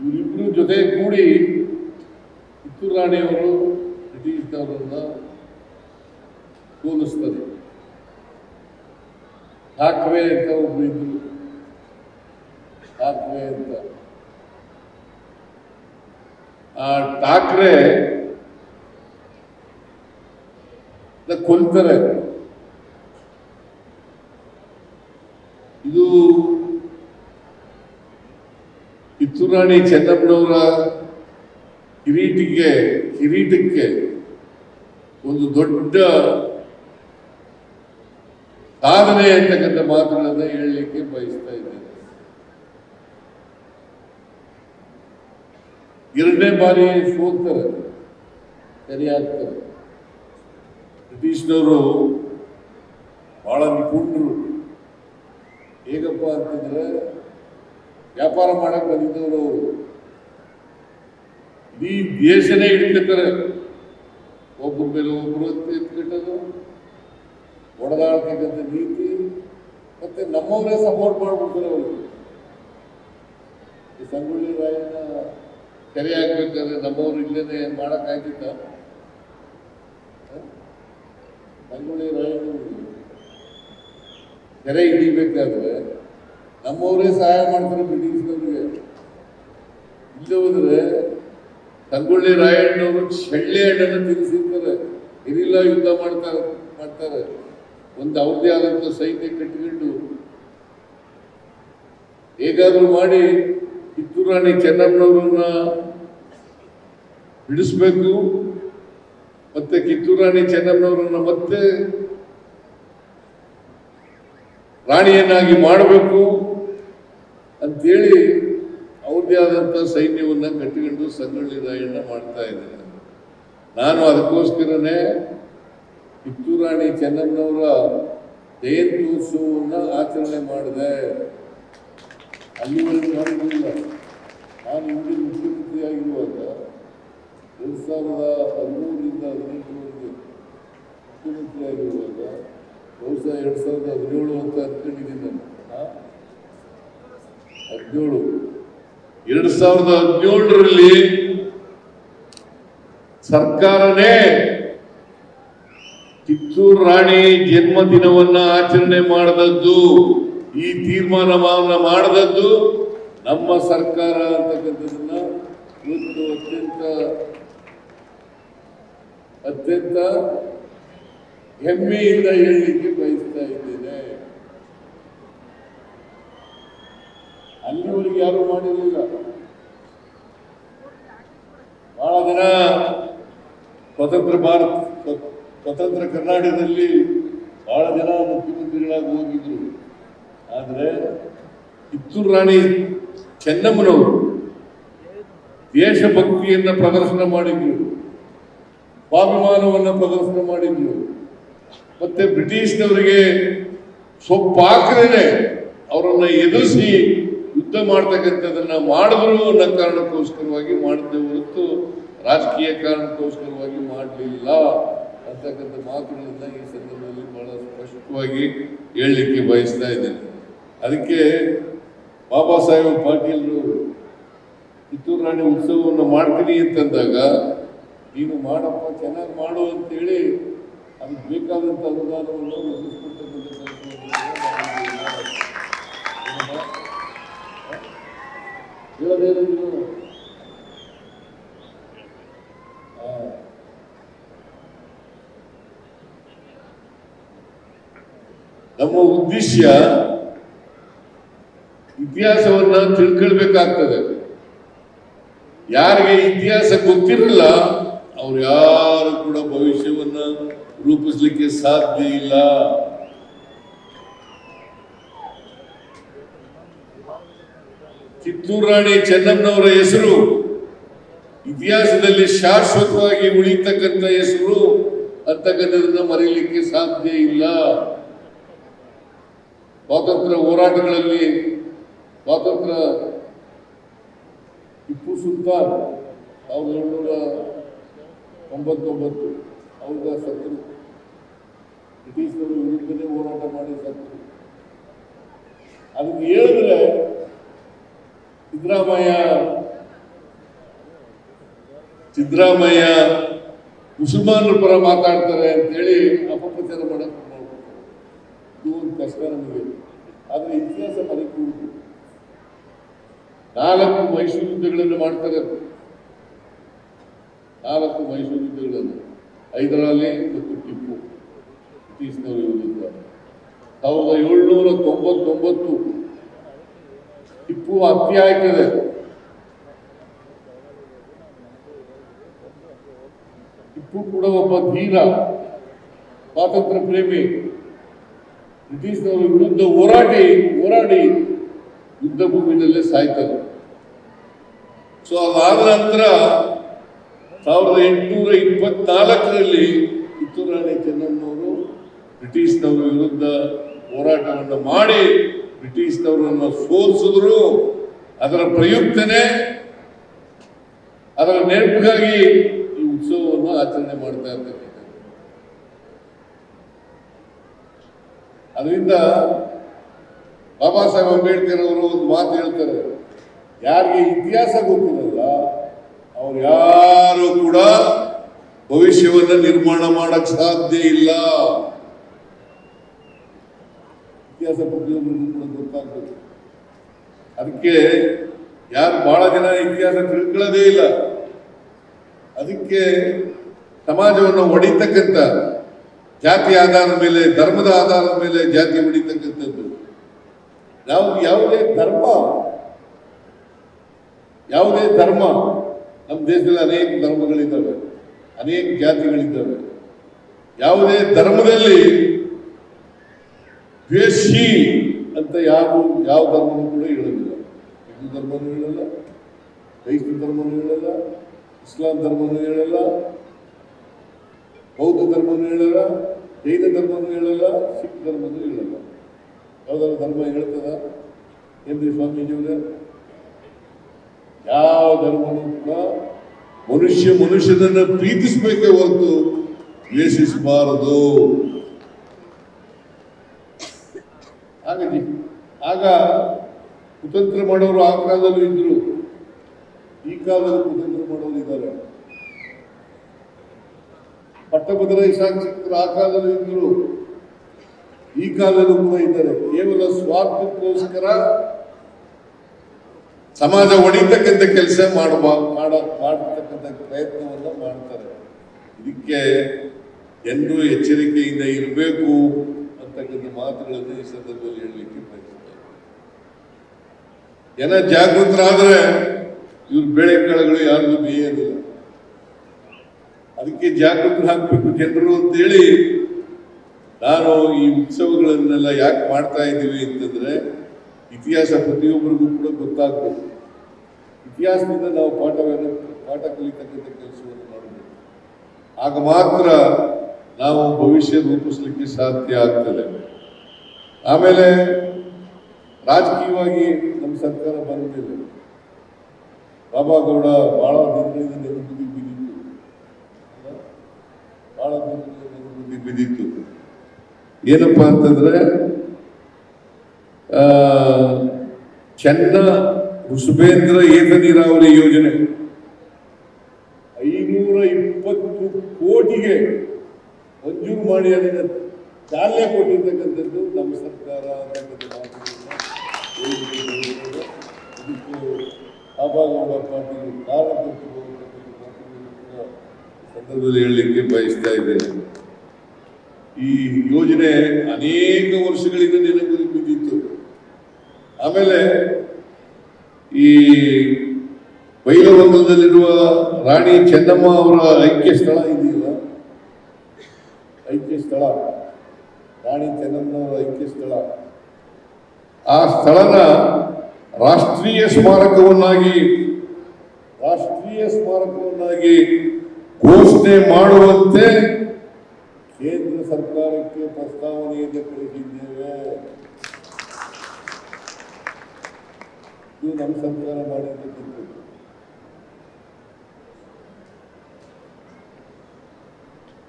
ಇವರಿಬ್ಬರು ಜೊತೆ ಕೂಡಿ ಕಿತ್ತೂರು ರಾಣಿಯವರು ಬ್ರಿಟಿಷ್ನವರನ್ನ ಸೋಲಿಸ್ತಾರೆ ಠಾಕ್ರೆ ಅಂತ ಒಬ್ರು ಇದ್ರು. ಠಾಕ್ರೆ ಅಂತ. ಆ ಠಾಕ್ರೆ ಕೊಲ್ತಾರೆ. ಇದು ಕಿತ್ತೂರು ಚೆನ್ನಪ್ಪನವರ ಕಿರೀಟಿಗೆ, ಕಿರೀಟಕ್ಕೆ ಒಂದು ದೊಡ್ಡ ಸಾಧನೆ ಅಂತಕ್ಕಂಥ ಮಾತುಗಳನ್ನು ಹೇಳಲಿಕ್ಕೆ ಬಯಸ್ತಾ ಇದ್ದೇನೆ. ಎರಡನೇ ಬಾರಿ ಸೋಲ್ತಾರೆ ಸರಿಯಾಗ್ತಾರೆ. ಬ್ರಿಟಿಷ್ನವರು ಬಹಳ ನಿಪುಣರು. ಹೇಗಪ್ಪ ಅಂತಂದ್ರೆ ವ್ಯಾಪಾರ ಮಾಡಕ್ಕೆ ಬಂದಿದ್ದವರು. ಇಡೀ ದೇಶನೇ ಹಿಡಿತಾರೆ ಒಬ್ಬರ ಮೇಲೆ ಒಬ್ಬರು ಎತ್ಕಟ್ಟೋದು ಹೊಡೆದಾಡ್ತಕ್ಕಂಥ ನೀತಿ. ಮತ್ತೆ ನಮ್ಮವರೇ ಸಪೋರ್ಟ್ ಮಾಡ್ಬಿಡ್ತಾರೆ ಅವರು. ಈ ಸಂಗೊಳ್ಳಿ ರಾಯಣ್ಣ ಸರಿ ಆಗ್ಬೇಕಾದ್ರೆ ನಮ್ಮವ್ರು ಇಲ್ಲೇನೆ ಮಾಡೋಕ್ಕಾಗಿದ್ದ ಸಂಗೊಳ್ಳಿ ರಾಯಣ್ಣ ಕೆರೆ ಹಿಡಿಬೇಕಾದ್ರೆ ನಮ್ಮವರೇ ಸಹಾಯ ಮಾಡ್ತಾರೆ ಬ್ರಿಟಿಷ್ನವ್ರಿಗೆ ಇಲ್ಲಿ ಹೋದ್ರೆ ಸಂಗೊಳ್ಳಿ ರಾಯಣ್ಣವರು ಚಳ್ಳೆ ಹಣ್ಣನ್ನು ತಿನ್ನಿಸಿರ್ತಾರೆ. ಇರಿಲ್ಲ ಯುದ್ಧ ಮಾಡ್ತಾರೆ ಮಾಡ್ತಾರೆ. ಒಂದು ಅವ್ರದೇ ಆದಂಥ ಸೈನ್ಯ ಕಟ್ಟಿಕೊಂಡು ಹೇಗಾದ್ರೂ ಮಾಡಿ ಕಿತ್ತೂರು ರಾಣಿ ಚೆನ್ನಮ್ಮನವ್ರನ್ನ ಬಿಡಿಸ್ಬೇಕು. ಮತ್ತೆ ಕಿತ್ತೂರು ರಾಣಿ ಚೆನ್ನಮ್ಮನವ್ರನ್ನ ಮತ್ತೆ ರಾಣಿಯನ್ನಾಗಿ ಮಾಡಬೇಕು. ಅಂತೇಳಿ ಅವ್ರದ್ದೇ ಆದಂಥ ಸೈನ್ಯವನ್ನು ಕಟ್ಟಿಕೊಂಡು ಸಂಗೊಳ್ಳಿ ರಾಯಣ್ಣ ಮಾಡ್ತಾ ಇದ್ದಾರೆ. ನಾನು ಅದಕ್ಕೋಸ್ಕರನೇ ಕಿತ್ತೂರು ರಾಣಿ ಚೆನ್ನಮ್ಮನವರ ಜಯಂತ್ಯೋತ್ಸವವನ್ನು ಆಚರಣೆ ಮಾಡಿದೆ. ಅಲ್ಲಿವರೆಗೂ ಮಾಡಿರಲಿಲ್ಲ ನಾನು ಹಿಂದಿನ ಮುಖ್ಯಮಂತ್ರಿಯಾಗಿರುವಾಗ ಎರಡು ಸಾವಿರದ ಹದಿಮೂರರಿಂದ ಹದಿನೆಂಟರವರೆಗೆ ಮುಖ್ಯಮಂತ್ರಿಯಾಗಿರುವಾಗ ಬಹುಶಃ ಎರಡು ಸಾವಿರದ ಹದಿನೇಳು ಅಂತ ಅಂದ್ಕೊಂಡಿದ್ದೀನಿ ನಾನು? ಹದಿನೇಳು. ಎರಡು ಸಾವಿರದ ಹದಿನೇಳರಲ್ಲಿ ಸರ್ಕಾರನೇ ಕಿತ್ತೂರು ರಾಣಿ ಜನ್ಮದಿನವನ್ನ ಆಚರಣೆ ಮಾಡದದ್ದು, ಈ ತೀರ್ಮಾನವನ್ನ ಮಾಡದದ್ದು ನಮ್ಮ ಸರ್ಕಾರ ಅಂತಕ್ಕಂಥದ್ದನ್ನ ಇವತ್ತು ಅತ್ಯಂತ ಅತ್ಯಂತ ಹೆಮ್ಮೆಯಿಂದ ಹೇಳಲಿಕ್ಕೆ ಬಯಸ್ತಾ ಇದ್ದೇನೆ ಅಲ್ಲಿವರೆಗೆ ಯಾರು ಮಾಡಿರಲಿಲ್ಲ. ಬಹಳ ದಿನ ಸ್ವತಂತ್ರ ಭಾರತ ಸ್ವ- ಸ್ವತಂತ್ರ ಕರ್ನಾಟಕದಲ್ಲಿ ಬಹಳ ಜನ ಮುಖ್ಯಮಂತ್ರಿಗಳಾಗಿ ಹೋಗಿದ್ರು. ಆದರೆ ಕಿತ್ತೂರು ರಾಣಿ ಚೆನ್ನಮ್ಮನವರು ದೇಶಭಕ್ತಿಯನ್ನ ಪ್ರದರ್ಶನ ಮಾಡಿದ್ರು. ಸ್ವಾಭಿಮಾನವನ್ನು ಪ್ರದರ್ಶನ ಮಾಡಿದ್ರು. ಮತ್ತೆ ಬ್ರಿಟಿಷ್ನವರಿಗೆ ಸೊಪ್ಪಾಕದೇನೆ ಅವರನ್ನು ಎದುರಿಸಿ ಯುದ್ಧ ಮಾಡ್ತಕ್ಕಂಥದ್ದನ್ನ ಮಾಡಿದ್ರು ಅನ್ನೋ ಕಾರಣಕ್ಕೋಸ್ಕರವಾಗಿ ಮಾಡಿದ್ದೆ ಹೊರತು ರಾಜಕೀಯ ಕಾರಣಕ್ಕೋಸ್ಕರವಾಗಿ ಮಾಡಲಿಲ್ಲ ಅಂತಕ್ಕಂಥ ಮಾತುಗಳನ್ನ ಈ ಸಂದರ್ಭದಲ್ಲಿ ಬಹಳ ಸ್ಪಷ್ಟವಾಗಿ ಹೇಳಲಿಕ್ಕೆ ಬಯಸ್ತಾ ಇದ್ದೇನೆ. ಅದಕ್ಕೆ ಬಾಬಾ ಸಾಹೇಬ್ ಪಾಟೀಲ್ರು, ಕಿತ್ತೂರು ರಾಣಿ ಉತ್ಸವವನ್ನು ಮಾಡ್ತೀನಿ ಅಂತಂದಾಗ, ನೀನು ಮಾಡಪ್ಪ, ಚೆನ್ನಾಗಿ ಮಾಡು ಅಂತೇಳಿ ಅದಕ್ಕೆ ಬೇಕಾದಂಥ ಅನುದಾನವನ್ನು ಒದಗಿಸ್ಕೊಡ್ತಕ್ಕಂಥ ನಮ್ಮ ಉದ್ದೇಶ ಇತಿಹಾಸವನ್ನ ತಿಳ್ಕೊಳ್ಬೇಕಾಗ್ತದೆ. ಯಾರಿಗೆ ಇತಿಹಾಸ ಗೊತ್ತಿರಲ್ಲ ಅವ್ರು ಯಾರು ಕೂಡ ಭವಿಷ್ಯವನ್ನ ರೂಪಿಸ್ಲಿಕ್ಕೆ ಸಾಧ್ಯ ಇಲ್ಲ. ಕಿತ್ತೂರು ರಾಣಿ ಚೆನ್ನಮ್ಮನವರ ಹೆಸರು ಇತಿಹಾಸದಲ್ಲಿ ಶಾಶ್ವತವಾಗಿ ಉಳಿತಕ್ಕಂಥ ಹೆಸರು ಅಂತಕ್ಕಂಥದನ್ನ ಮರೀಲಿಕ್ಕೆ ಸಾಧ್ಯ ಇಲ್ಲ. ಸ್ವಾತಂತ್ರ್ಯ ಹೋರಾಟಗಳಲ್ಲಿ ಸ್ವಾತಂತ್ರ್ಯ ಟಿಪ್ಪು ಸುಲ್ತಾನ್ ಸಾವಿರದ ಏಳ್ನೂರ ತೊಂಬತ್ತೊಂಬತ್ತು ಅವ್ರ ಸತ್ರು ಬ್ರಿಟಿಷರು ಹೋರಾಟ ಮಾಡಿ ಸತ್ರು. ಅದಕ್ಕೆ ಹೇಳಿದ್ರೆ ಸಿದ್ದರಾಮಯ್ಯ ಸಿದ್ದರಾಮಯ್ಯ ಮುಸಲ್ಮಾನರ ಪರ ಮಾತಾಡ್ತಾರೆ ಅಂತೇಳಿ ಅಪಪ್ರಚಾರ ಮಾಡೋದು ಇದು ಒಂದು ಕಷ್ಟ ನಮಗೆ. ಆದರೆ ಇತಿಹಾಸ ಮರೆಕೂಡುದು ನಾಲ್ಕು ಮೈಸೂರು ಯುದ್ಧಗಳನ್ನು ಮಾಡ್ತಾರೆ ನಾಲ್ಕು ಮೈಸೂರು ಯುದ್ಧಗಳನ್ನು. ಐದರಲ್ಲಿ ಮತ್ತು ಟಿಪ್ಪು. ಇತ್ತೀಚಿನವರು ಯುದ್ಧ ಸಾವಿರದ ಏಳ್ನೂರ ತೊಂಬತ್ತೊಂಬತ್ತು ಟಿಪ್ಪು ಅಪ್ಪಿ ಆಯ್ತದೆ ಟಿಪ್ಪು ಕೂಡ ಒಬ್ಬ ಧೀರ ಸ್ವಾತಂತ್ರ್ಯ ಪ್ರೇಮಿ ಬ್ರಿಟಿಷ್ನವರ ವಿರುದ್ಧ ಹೋರಾಡಿ ಹೋರಾಡಿ ಯುದ್ಧ ಭೂಮಿನಲ್ಲೇ ಸಾಯ್ತಾರೆ. ಸೊ, ಅದಾದ ನಂತರ ಸಾವಿರದ ಎಂಟುನೂರ ಇಪ್ಪತ್ನಾಲ್ಕರಲ್ಲಿ ಕಿತ್ತೂರು ರಾಣಿ ಚೆನ್ನಮ್ಮನವರು ಬ್ರಿಟಿಷ್ನವರ ವಿರುದ್ಧ ಹೋರಾಟವನ್ನು ಮಾಡಿ ಬ್ರಿಟಿಷ್ನವರನ್ನು ಸೋಲಿಸಿದ್ರು. ಅದರ ಪ್ರಯುಕ್ತನೇ ಅದರ ನೆನಪಿಗಾಗಿ ಈ ಉತ್ಸವವನ್ನು ಆಚರಣೆ ಮಾಡ್ತಾ ಇರ್ತಕ್ಕಂಥ ಅದರಿಂದ ಬಾಬಾ ಸಾಹೇಬ್ ಅಂಬೇಡ್ಕರ್ ಅವರು ಒಂದು ಮಾತು ಹೇಳ್ತಾರೆ. ಯಾರಿಗೆ ಇತಿಹಾಸ ಗೊತ್ತಿರಲ್ಲ, ಅವ್ರು ಯಾರು ಕೂಡ ಭವಿಷ್ಯವನ್ನ ನಿರ್ಮಾಣ ಮಾಡಕ್ ಸಾಧ್ಯ ಇಲ್ಲ. ಇತಿಹಾಸ ಪ್ರತಿಯೊಬ್ಬರಿಗೂ ಕೂಡ ಗೊತ್ತಾಗ್ಬೇಕು. ಅದಕ್ಕೆ ಯಾರು ಬಹಳ ಜನ ಇತಿಹಾಸ ತಿಳ್ಕೊಳ್ಳೋದೇ ಇಲ್ಲ. ಅದಕ್ಕೆ ಸಮಾಜವನ್ನು ಒಡಿತಕ್ಕಂಥ ಜಾತಿ ಆಧಾರದ ಮೇಲೆ, ಧರ್ಮದ ಆಧಾರದ ಮೇಲೆ ಜಾತಿ ಹೊಡಿತಕ್ಕಂಥದ್ದು ನಾವು ಯಾವುದೇ ಧರ್ಮ ಯಾವುದೇ ಧರ್ಮ, ನಮ್ಮ ದೇಶದಲ್ಲಿ ಅನೇಕ ಧರ್ಮಗಳಿದ್ದಾವೆ, ಅನೇಕ ಜಾತಿಗಳಿದ್ದಾವೆ. ಯಾವುದೇ ಧರ್ಮದಲ್ಲಿ ದ್ವೇಷಿ ಅಂತ ಯಾವ ಯಾವ ಧರ್ಮನೂ ಕೂಡ ಹೇಳೋದಿಲ್ಲ. ಹಿಂದೂ ಧರ್ಮನೂ ಹೇಳಲ್ಲ ಕ್ರೈಸ್ತ ಧರ್ಮನೂ ಹೇಳಲ್ಲ, ಇಸ್ಲಾಂ ಧರ್ಮನೂ ಹೇಳಲ್ಲ, ಬೌದ್ಧ ಧರ್ಮನೂ ಹೇಳಲ್ಲ, ಜೈನ ಧರ್ಮನೂ ಹೇಳಲ್ಲ, ಸಿಖ್ ಧರ್ಮನೂ ಹೇಳಲ್ಲ. ಯಾವ್ದಾರ ಧರ್ಮ ಹೇಳ್ತದ? ಏನ್ರಿ ಸ್ವಾಮೀಜಿಯವರೇ ಯಾವ ಧರ್ಮನೂ ಕೂಡ ಮನುಷ್ಯ ಮನುಷ್ಯನನ್ನು ಪ್ರೀತಿಸಬೇಕೇ ಹೊರತು ದ್ವೇಷಿಸಬಾರದು. ಹಾಗಾಗಿ ಆಗ ಕುತಂತ್ರ ಮಾಡೋರು ಆ ಕಾಲದಲ್ಲೂ ಇದ್ರು. ಈ ಕಾಲದಲ್ಲಿ ಕುತಂತ್ರ ಮಾಡೋರು ಇದ್ದಾರೆ. ಪಟ್ಟಭದ್ರ ಶಾಸಕರು ಆ ಕಾಲದಲ್ಲೂ ಇದ್ರು. ಈ ಕಾಲದಲ್ಲೂ ಕೂಡ ಇದ್ದಾರೆ. ಕೇವಲ ಸ್ವಾರ್ಥಕ್ಕೋಸ್ಕರ ಸಮಾಜ ಒಡಿತಕ್ಕಂಥ ಕೆಲಸ ಮಾಡುವ, ಮಾಡ, ಮಾಡತಕ್ಕಂಥ ಪ್ರಯತ್ನವನ್ನು ಮಾಡ್ತಾರೆ. ಇದಕ್ಕೆ ಎಂದೂ ಎಚ್ಚರಿಕೆಯಿಂದ ಇರಬೇಕು. ಅಂತಕ್ಕಂಥ ಮಾತುಗಳನ್ನು ಈ ಸಂದರ್ಭದಲ್ಲಿ ಹೇಳಲಿಕ್ಕೆ ಬಯಸುತ್ತೆ ಜನ ಜಾಗೃತರಾದ್ರೆ ಇವ್ರ ಬೆಳೆ ಕಾಳುಗಳು ಯಾರಿಗೂ ಬೇಯೋದಿಲ್ಲ. ಅದಕ್ಕೆ ಜಾಗೃತರಾಗಬೇಕು ಜನರು ಅಂತೇಳಿ ನಾನು ಈ ಉತ್ಸವಗಳನ್ನೆಲ್ಲ ಯಾಕೆ ಮಾಡ್ತಾ ಇದ್ದೀವಿ ಅಂತಂದ್ರೆ ಇತಿಹಾಸ ಪ್ರತಿಯೊಬ್ಬರಿಗೂ ಕೂಡ ಗೊತ್ತಾಗಬೇಕು. ಇತಿಹಾಸದಿಂದ ನಾವು ಪಾಠವನ್ನು ಪಾಠ ಕಲಿತಕ್ಕಂಥ ಕೆಲಸವನ್ನು ಮಾಡಬೇಕು. ಆಗ ಮಾತ್ರ ನಾವು ಭವಿಷ್ಯ ರೂಪಿಸಲಿಕ್ಕೆ ಸಾಧ್ಯ ಆಗ್ತದೆ ಆಮೇಲೆ ರಾಜಕೀಯವಾಗಿ ನಮ್ಮ ಸರ್ಕಾರ ಬಂದಿದೆ. ಬಾಬಾಗೌಡ ಬಹಳ ದಿನಗಳಿಂದ ನೆನಪಿಗೆ ಬಿದ್ದಿತ್ತು. ಬಹಳ ದಿನಗಳಿಂದ ಬಿದ್ದಿತ್ತು. ಏನಪ್ಪಾ ಅಂತಂದ್ರೆ ಚೆನ್ನ ಋಷಭೇಂದ್ರ ಏತ ನೀರಾವರಿ ಯೋಜನೆ. ಐನೂರ ಇಪ್ಪತ್ತು ಕೋಟಿಗೆ ಮಂಜೂರು ಮಾಡಿ ಅದನ್ನು ಚಾಲನೆ ಕೊಟ್ಟಿರ್ತಕ್ಕಂಥದ್ದು ನಮ್ಮ ಸರ್ಕಾರ. ಇದಕ್ಕೆ ಆಬಾಗೌಡ ಪಾಟೀಲ್ ಕಾರಣ ಸಂದರ್ಭದಲ್ಲಿ ಹೇಳಲಿಕ್ಕೆ ಬಯಸ್ತಾ ಇದ್ದೇನೆ ಈ ಯೋಜನೆ ಅನೇಕ ವರ್ಷಗಳಿಂದ ನೆನಪಿಗೆ ಬಿದ್ದಿತ್ತು ಆಮೇಲೆ ಈ ಬೈಲಹೊಂಗಲದಲ್ಲಿರುವ ರಾಣಿ ಚೆನ್ನಮ್ಮ ಅವರ ಐಕ್ಯ ಸ್ಥಳ ಇದೆಯಲ್ಲ ಐಕ್ಯ ಸ್ಥಳ. ರಾಣಿ ಚೆನ್ನಮ್ಮನವರ ಐಕ್ಯ ಸ್ಥಳ. ಆ ಸ್ಥಳನ ರಾಷ್ಟ್ರೀಯ ಸ್ಮಾರಕವನ್ನಾಗಿ ರಾಷ್ಟ್ರೀಯ ಸ್ಮಾರಕವನ್ನಾಗಿ ಘೋಷಣೆ ಮಾಡುವಂತೆ ಕೇಂದ್ರ ಸರ್ಕಾರಕ್ಕೆ ಪ್ರಸ್ತಾವನೆಯನ್ನು ಕಳಿಸಿದ್ದೇವೆ. ಇದು ನಮ್ಮ ಸರ್ಕಾರ ಮಾಡಿರ್ತಕ್ಕಂಥದ್ದು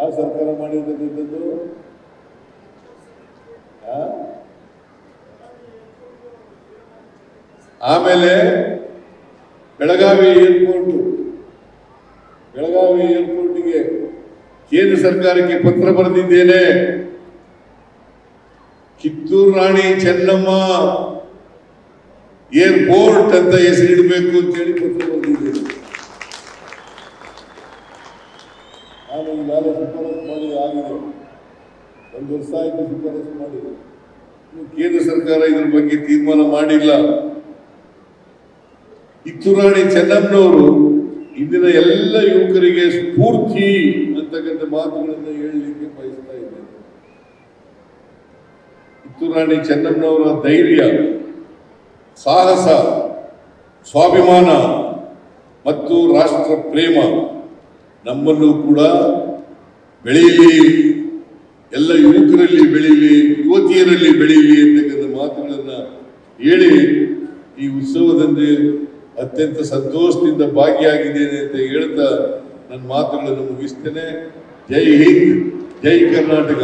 ಯಾವ ಸರ್ಕಾರ ಮಾಡಿರ್ತಕ್ಕಂಥದ್ದು? ಆಮೇಲೆ ಬೆಳಗಾವಿ ಏರ್ಪೋರ್ಟ್. ಬೆಳಗಾವಿ ಏರ್ಪೋರ್ಟ್ಗೆ ಕೇಂದ್ರ ಸರ್ಕಾರಕ್ಕೆ ಪತ್ರ ಬರೆದಿದ್ದೇನೆ. ಕಿತ್ತೂರು ರಾಣಿ ಚೆನ್ನಮ್ಮ ಏರ್ಪೋರ್ಟ್ ಅಂತ ಹೆಸರಿಡಬೇಕು ಅಂತೇಳಿ ಪತ್ರ ಬರೆದಿದ್ದೇನೆ ನಾನು ಈಗಾಗಲೇ ಶಿಫಾರಸು ಮಾಡಿ ಆಗಿದೆ ಒಂದು ವರ್ಷ ಆಯ್ತು ಶಿಫಾರಸು ಮಾಡಿ ಕೇಂದ್ರ ಸರ್ಕಾರ ಇದ್ರ ಬಗ್ಗೆ ತೀರ್ಮಾನ ಮಾಡಿಲ್ಲ. ಕಿತ್ತೂರಾಣಿ ಚೆನ್ನಪ್ಪನವರು ಇಂದಿನ ಎಲ್ಲ ಯುವಕರಿಗೆ ಸ್ಫೂರ್ತಿ ಅಂತಕ್ಕಂಥ ಮಾತುಗಳನ್ನು ಹೇಳಲಿಕ್ಕೆ ಬಯಸ್ತಾ ಇದ್ದೇನೆ ಕಿತ್ತೂರಾಣಿ ಚೆನ್ನಮ್ಮನವರ ಧೈರ್ಯ, ಸಾಹಸ, ಸ್ವಾಭಿಮಾನ ಮತ್ತು ರಾಷ್ಟ್ರ ಪ್ರೇಮ ನಮ್ಮನ್ನು ಕೂಡ ಬೆಳೆಯಲಿ. ಎಲ್ಲ ಯುವಕರಲ್ಲಿ ಬೆಳೀಲಿ, ಯುವತಿಯರಲ್ಲಿ ಬೆಳೀಲಿ ಅಂತಕ್ಕಂಥ ಮಾತುಗಳನ್ನು ಹೇಳಿ ಈ ಉತ್ಸವದಲ್ಲಿ ಅತ್ಯಂತ ಸಂತೋಷದಿಂದ ಭಾಗಿಯಾಗಿದ್ದೇನೆ ಅಂತ ಹೇಳ್ತಾ ನನ್ನ ಮಾತುಗಳನ್ನು ಮುಗಿಸ್ತೇನೆ. ಜೈ ಹಿಂದ್, ಜೈ ಕರ್ನಾಟಕ.